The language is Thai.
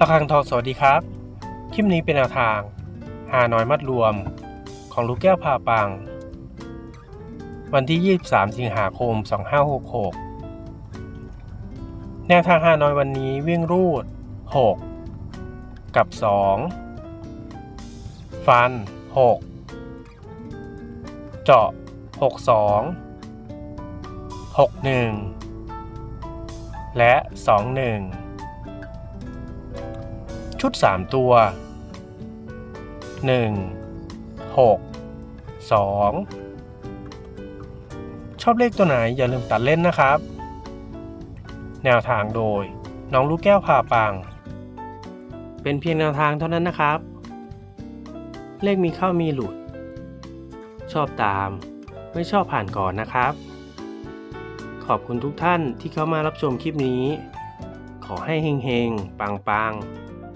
ระฆังทองสวัสดีครับ คลิปนี้เป็นแนวทาง หาน้อยมัดรวม ของลูกแก้วพาปัง วันที่ 23 สิงหาคม 2566 แนวทางหาน้อยวันนี้วิ่งรูด 6 กับ 2 ฟัน 6 เจาะ 62 61 และ 21 ชุด 3 ตัว 1 6 2 ชอบเลขตัวไหนอย่าลืมตัดเล่นนะครับ แนวทางโดย น้องลูกแก้วพาปัง เป็นเพียงแนวทางเท่านั้นนะครับ เลขมีเข้ามีหลุด ชอบตาม ไม่ชอบผ่านก่อนนะครับ ขอบคุณทุกท่านที่เข้ามารับชมคลิปนี้ขอให้เฮงๆ ปังๆ